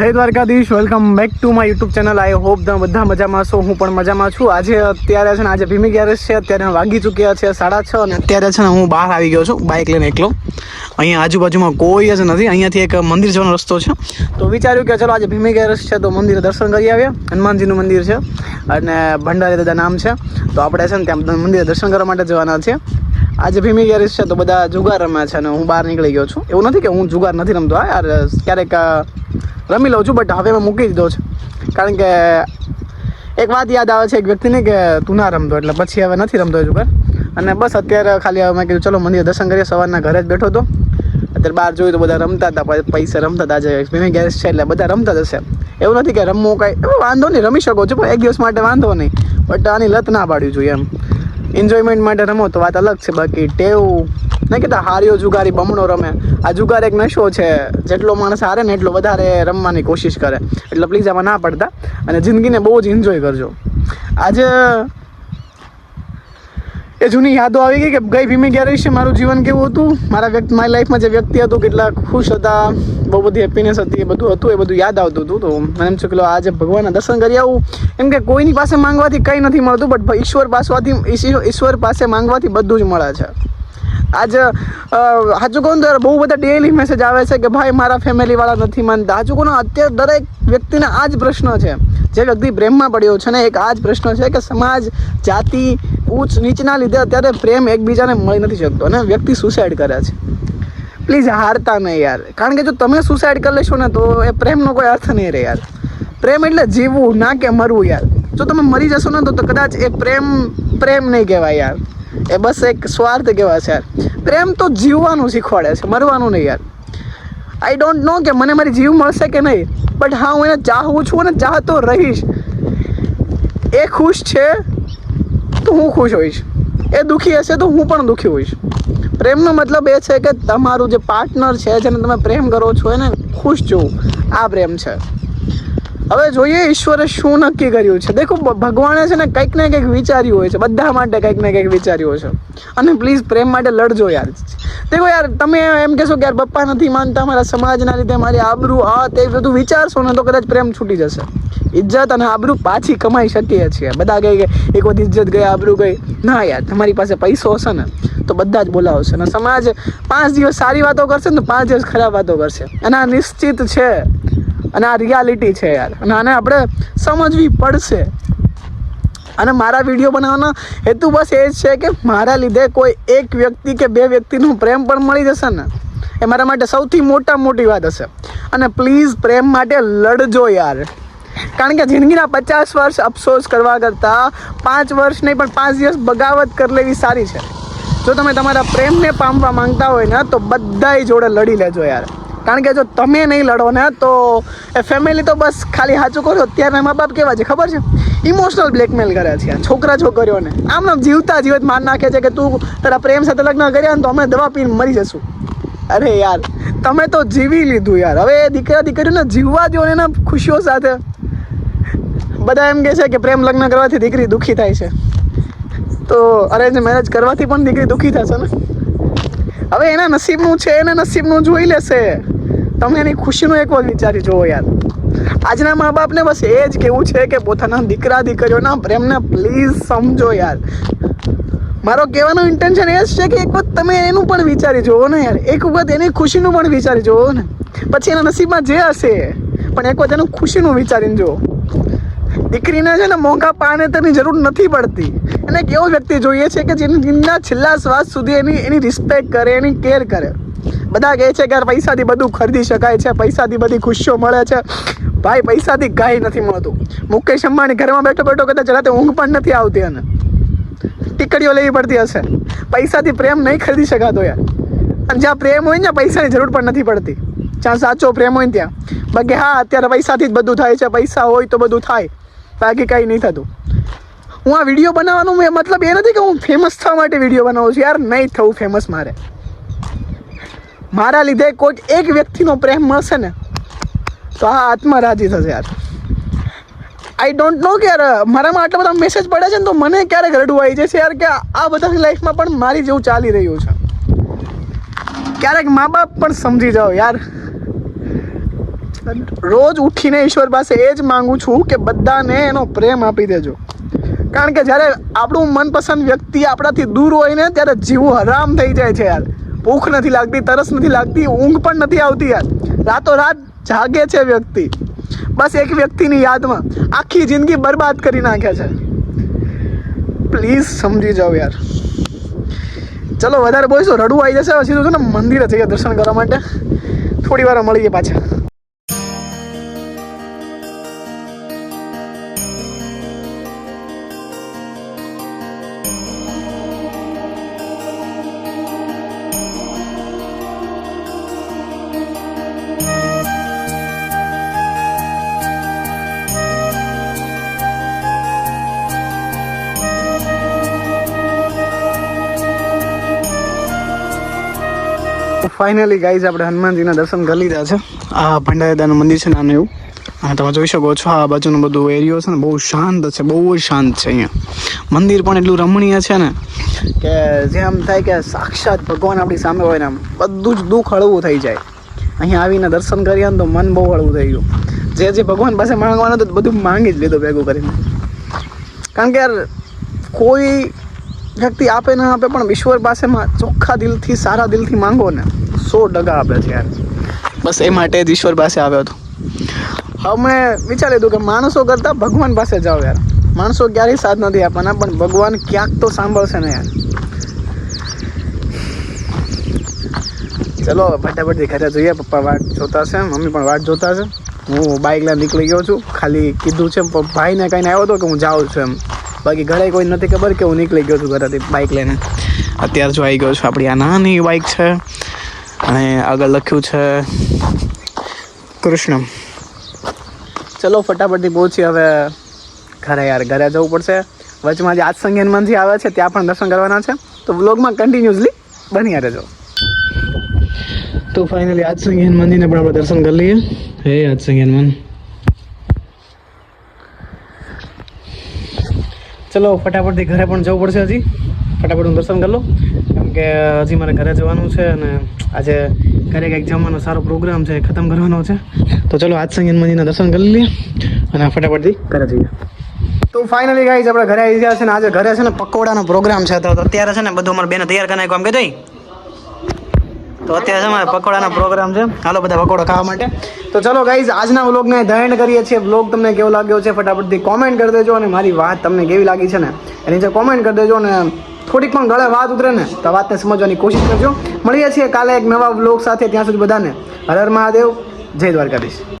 જય Dwarkadhish welcome back to my YouTube channel I hope તમે બધા મજામાં છો હું પણ મજામાં છું. આજે અત્યારે છે ને, આજે ભીમી ગેરેજ છે, અત્યારે વાગી ચૂક્યા છે સાડા છ અને અત્યારે છે ને, હું બહાર આવી ગયો છું બાઇક લઈને એકલો. અહીંયા આજુબાજુમાં કોઈ જ નથી, અહીંયાથી એક મંદિર જવાનો રસ્તો છે. તો વિચાર્યું કે ચલો, આજે ભીમી ગેરેજ છે, તો મંદિરે દર્શન કરી આવ્યા હનુમાનજીનું મંદિર છે અને ભંડારી દાદા નામ છે. તો આપણે છે ને, ત્યાં મંદિરે દર્શન કરવા માટે જવાના છે આજે ભીમી ગેરેજ છે, તો બધા જુગાર રમે છે અને હું બહાર નીકળી ગયો છું. એવું નથી કે હું જુગાર નથી રમતો યાર, ક્યારેક રમી લઉં છું બટ હવે મેં મૂકી દીધો છે. કારણ કે એક વાત યાદ આવે છે એક વ્યક્તિને કે તું ના રમતો, એટલે પછી હવે નથી રમતો હજુ અને બસ અત્યારે ખાલી હવે મેં કીધું, ચલો મંદિર દર્શન કરીએ, સવારના ઘરે જ બેઠો હતો. અત્યારે બહાર જોયું તો બધા રમતા હતા પૈસા રમતા હતા, આજે સ્વિમિંગ ગેરેજ છે, એટલે બધા રમતા જશે એવું નથી કે રમવું કાંઈ વાંધો નહીં, રમી શકો છો, પણ એક દિવસ માટે વાંધો નહીં. બટ આની લત ના પાડવી જોઈએ એમ. એન્જોયમેન્ટ માટે રમો તો વાત અલગ છે, બાકી ટેવ નહીં કહેતા હાર્યો જુગારી, બમણો રમે. આ જુગાર એક નશો છે. જેટલો માણસ હારે ને એટલો વધારે રમવાની કોશિશ કરે. એટલે પ્લીઝ આમાં ના પડતા. અને જિંદગીને બહુ જ એન્જોય કરજો. આજે એ જૂની યાદો આવી ગઈ કે ગઈ ભીમી ગયા છે? મારું જીવન કેવું હતું? મારા વ્યક્તિ, મારી લાઈફમાં જે વ્યક્તિ હતું કેટલા ખુશ હતા, બહુ બધી હેપીનેસ હતી, એ બધું હતું, એ બધું યાદ આવતું હતું. તો મને એમ છું કે આજે ભગવાનના દર્શન કરી આવું. એમ કે કોઈની પાસે માંગવાથી કંઈ નથી મળતું, બટ ઈશ્વર પાસેથી ઈશ્વર પાસે માંગવાથી બધું જ મળે છે. આજ સાચું કહું બહુ બધા ડેલી મેસેજ આવે છે કે ભાઈ મારા ફેમિલીવાળા નથી માનતા. કહું અત્યારે દરેક વ્યક્તિને આ જ પ્રશ્ન છે. જે વ્યક્તિ પ્રેમમાં પડ્યો છે ને એક આ જ પ્રશ્ન છે કે સમાજ, જાતિ, ઊંચ, નીચના લીધે અત્યારે પ્રેમ એકબીજાને મળી નથી શકતો અને વ્યક્તિ સુસાઇડ કરે છે. પ્લીઝ હારતા નહીં યાર. કારણ કે જો તમે સુસાઇડ કરી લેશો ને તો એ પ્રેમનો કોઈ અર્થ નહીં રહે યાર. પ્રેમ એટલે જીવવું, ના કે મરવું યાર. જો તમે મરી જશો ને તો કદાચ એ પ્રેમ પ્રેમ નહીં કહેવાય યાર. એ બસ એક સ્વાર્થ કહેવાય છે યાર. પ્રેમ તો જીવવાનું શીખવાડે છે, મરવાનું નહીં યાર. આઈ ડોન્ટ નો કે મને મારી જીવ મળશે કે નહીં બટ હા, હું એને ચાહું છું અને ચાહતો રહીશ. એ ખુશ છે તો હું ખુશ હોઈશ. એ દુઃખી હશે તો હું પણ દુઃખી હોઈશ. પ્રેમનો મતલબ એ છે કે તમારું જે પાર્ટનર છે જેને તમે પ્રેમ કરો છો એને ખુશ જોવું આ પ્રેમ છે. હવે જોઈએ ઈશ્વરે શું નક્કી કર્યું છે. દેખો ભગવાને છે ને કંઈક ને કંઈક વિચાર્યું હોય છે. બધા માટે કંઈક ને કંઈક વિચાર્યું છે અને પ્લીઝ પ્રેમ માટે લડજો યાર. દેખો યાર, તમે એમ કહેશો કે યાર, પપ્પા નથી માનતા, મારા સમાજના લીધે મારી આબરૂ, આ તે બધું વિચારશો ને તો કદાચ પ્રેમ છૂટી જશે. ઇજ્જત અને આબરૂ પાછી કમાઈ શકીએ છીએ. બધા કહે કે એક વખત ઇજ્જત ગઈ, આબરૂ ગઈ. ના યાર, તમારી પાસે પૈસો હશે ને તો બધા જ બોલાવશે. અને સમાજ પાંચ દિવસ સારી વાતો કરશે ને પાંચ દિવસ ખરાબ વાતો કરશે. અને આ નિશ્ચિત છે. અને આ રિયાલિટી છે યાર. અને આને આપણે સમજવી પડશે. અને મારા વીડિયો બનાવવાનો હેતુ બસ એ જ છે કે મારા લીધે કોઈ એક વ્યક્તિ કે બે વ્યક્તિનું પ્રેમ પણ મળી જશે ને. એ મારા માટે સૌથી મોટા મોટી વાત હશે. અને પ્લીઝ પ્રેમ માટે લડજો યાર. કારણ કે જિંદગીના પચાસ વર્ષ અફસોસ કરવા કરતાં પાંચ વર્ષ નહીં, પણ પાંચ દિવસ બગાવત કરી લેવી સારી છે. જો તમે તમારા પ્રેમને પામવા માંગતા હોય ને, તો બધાય જોડે લડી લેજો યાર. કારણ કે જો તમે નહીં લડો ને, તો એ ફેમિલી તો બસ ખાલી સાચું કરો અત્યારના મા બાપ કેવા છે? ખબર છે? ઇમોશનલ બ્લેકમેલ કરે છે છોકરા છોકરીઓને આમ આમ જીવતા જીવત માન નાખે છે કે તું તારા પ્રેમ સાથે લગ્ન કર્યા ને તો અમે દવા પીને મરી જશું. અરે યાર, તમે તો જીવી લીધું યાર. હવે દીકરા દીકરીઓને જીવવા દો ને ખુશીઓ સાથે. બધા એમ કહે છે કે પ્રેમ લગ્ન કરવાથી દીકરી દુઃખી થાય છે. તો અરેન્જ મેરેજ કરવાથી પણ દીકરી દુઃખી થશે ને? હવે એના નસીબનું છે, એના નસીબનું જોઈ લેશે. તમે એની ખુશીનું એક વાર વિચારી જુઓ યાર. આજના મા બાપને બસ એ જ કેવું છે કે પોતાના દીકરા, દીકરીઓના પ્રેમને પ્લીઝ સમજો યાર. મારો કહેવાનો ઇન્ટેન્શન એ જ છે કે એક વખત તમે એનું પણ વિચારી જુઓ ને યાર. એક વખત એની ખુશીનું પણ વિચારી જુઓ ને. પછી એના નસીબમાં જે હશે, પણ એક વખત એનું ખુશીનું વિચારીને જુઓ. દીકરીને છે ને મોંઘા પાને તેની જરૂર નથી પડતી. એને એક એવો વ્યક્તિ જોઈએ છે કે જેની જીવનના છેલ્લા શ્વાસ સુધી એની એની રિસ્પેક્ટ કરે, એની કેર કરે. બધા કહે છે કે યાર પૈસાથી બધું ખરીદી શકાય છે, પૈસાથી બધી ખુશીઓ મળે છે. ભાઈ, પૈસાથી કાંઈ નથી મળતું. મુકેશ અંબાણી ઘરમાં બેઠો બેઠો કદાચ રાતે ઊંઘ પણ નથી આવતી એને. ટીકડીઓ લેવી પડતી હશે. પૈસાથી પ્રેમ નહીં ખરીદી શકાતો યાર. અને જ્યાં પ્રેમ હોય ને પૈસાની જરૂર પણ નથી પડતી. જ્યાં સાચો પ્રેમ હોય ત્યાં. બાકી હા, અત્યારે પૈસાથી જ બધું થાય છે. પૈસા હોય તો બધું થાય. બાકી કંઈ નહીં થતું. હું આ વીડિયો બનાવવાનો મતલબ એ નથી કે હું ફેમસ થવા માટે વીડિયો બનાવું છું. યાર, નહીં થવું ફેમસ મારે. મારા લીધે કોઈક એક વ્યક્તિનો પ્રેમ મળશે ને, તો આ આત્મા રાજી થશે યાર. આઈ ડોન્ટ નો કે યાર, મારામાં આટલા બધા મેસેજ પડે છે ને તો મને ક્યારેક રડવું આવી જશે યાર કે આ બધાની લાઈફમાં પણ મારી જેવું ચાલી રહ્યું છે. ક્યારેક મા બાપ પણ સમજી જાઓ યાર. રોજ ઉઠીને ઈશ્વર પાસે એ જ માંગુ છું કે બધાને એનો પ્રેમ આપી દેજો. કારણ કે જ્યારે આપણું મનપસંદ વ્યક્તિ આપણાથી દૂર હોય ને, ત્યારે જીવું હરામ થઈ જાય છે યાર. ભૂખ નથી લાગતી, તરસ નથી લાગતી, ઊંઘ પણ નથી આવતી યાર. રાતો રાત જાગે છે વ્યક્તિ. બસ એક વ્યક્તિની યાદમાં આખી જિંદગી બરબાદ કરી નાખે છે. પ્લીઝ સમજી જાઓ યાર. ચલો, વધારે બોલીશું, રડવું આવી જશે પછી શું છે ને, મંદિરે જઈએ દર્શન કરવા માટે. થોડી વાર મળીએ પાછા. ફાઇનલી ગાઈઝ આપણે હનુમાનજીના દર્શન કરી લીધા છે. આ ભંડારદાનું મંદિર છે નાનું એવું. અને તમે જોઈ શકો છો, આ બાજુનું બધું એરિયો છે ને, બહુ શાંત છે, બહુ જ શાંત છે અહીંયા. મંદિર પણ એટલું રમણીય છે ને, કે જે આમ થાય કે સાક્ષાત ભગવાન આપણી સામે હોય ને આમ બધું જ દુઃખ હળવું થઈ જાય. અહીંયા આવીને દર્શન કર્યા ને તો મન બહુ હળવું થઈ ગયું. જે જે ભગવાન પાસે માંગવાનું હતું, બધું માંગી જ લીધું ભેગું કરીને. કારણ કે યાર, કોઈ વ્યક્તિ આપે ન આપે, પણ ઈશ્વર પાસેમાં ચોખ્ખા દિલથી, સારા દિલથી માંગો ને સો ટકા આપે છે યાર બસ એ માટે જ ઈશ્વર પાસે આવ્યો હતો. હવે મેં વિચારી લીધું કે માણસો કરતાં ભગવાન પાસે જાઓ યાર. માણસો ક્યારેય સાથ નથી આપવાના પણ ભગવાન ક્યાંક તો સાંભળશે ને યાર. ચલો ફટાફટથી ઘરે જોઈએ. પપ્પા વાટ જોતા છે મમ્મી પણ વાટ જોતા છે. હું બાઇક લઈને નીકળી ગયો છું. ખાલી કીધું છે ભાઈને કહીને આવ્યો હતો કે હું જાઉં છું એમ. બાકી ઘરે કોઈ નથી ખબર કે હું નીકળી ગયો છું ઘરેથી બાઇક લઈને. અત્યારે જો આવી ગયો છું. આપણી આ નાની બાઇક છે. અને આગળ લખ્યું છે કૃષ્ણ ચલો, ફટાફટથી પહોંચી હવે ઘરે યાર, ઘરે જવું પડશે. વચમાં જે આજ હનુમાનજી આવે છે, ત્યાં પણ દર્શન કરવાના છે. તો વ્લોગમાં કન્ટિન્યુઅસલી બની રહેજો. તો ફાઇનલી આજ સંગે હનુમાનજીને પણ આપણે દર્શન કરી લઈએ. હે આજ સંગે હનુમાન ચલો, ફટાફટથી ઘરે પણ જવું પડશે હજી. ફટાફટ હું દર્શન કરી લઉં. કેમ હજી મારે ઘરે જવાનું છે અને આજે ઘરે કંઈક જમવાનો સારો પ્રોગ્રામ છે ખતમ કરવાનો છે. તો ચલો, આજ સંગે મંદિરના દર્શન કરી લઈએ અને ફટાફટથી ઘરે જઈએ. તો ફાઇનલી ગાઈઝ આપણે ઘરે આવી ગયા છે ને આજે ઘરે છે ને પકોડાનો પ્રોગ્રામ છે. તો અત્યારે છે ને બધું અમારે બેને તૈયાર કરી નાખ્યું, આમ કે તો અત્યારે અમારે પકોડાનો પ્રોગ્રામ છે. હાલો, બધા પકોડા ખાવા માટે. તો ચલો ગાઈઝ આજના વ્લોગને ધૈર્ય કરીએ છીએ. વ્લોગ તમને કેવો લાગ્યો છે ફટાફટથી કોમેન્ટ કરી દેજો અને મારી વાત તમને કેવી લાગી છે ને એની જે કોમેન્ટ કરી દેજો ને થોડીક પણ ગળે વાત ઉતરે ને, તો વાતને સમજવાની કોશિશ કરજો. મળીએ છીએ કાલે એક નવા બ્લોગ સાથે, ત્યાં સુધી બધાને હર હર મહાદેવ, જય દ્વારકાધીશ.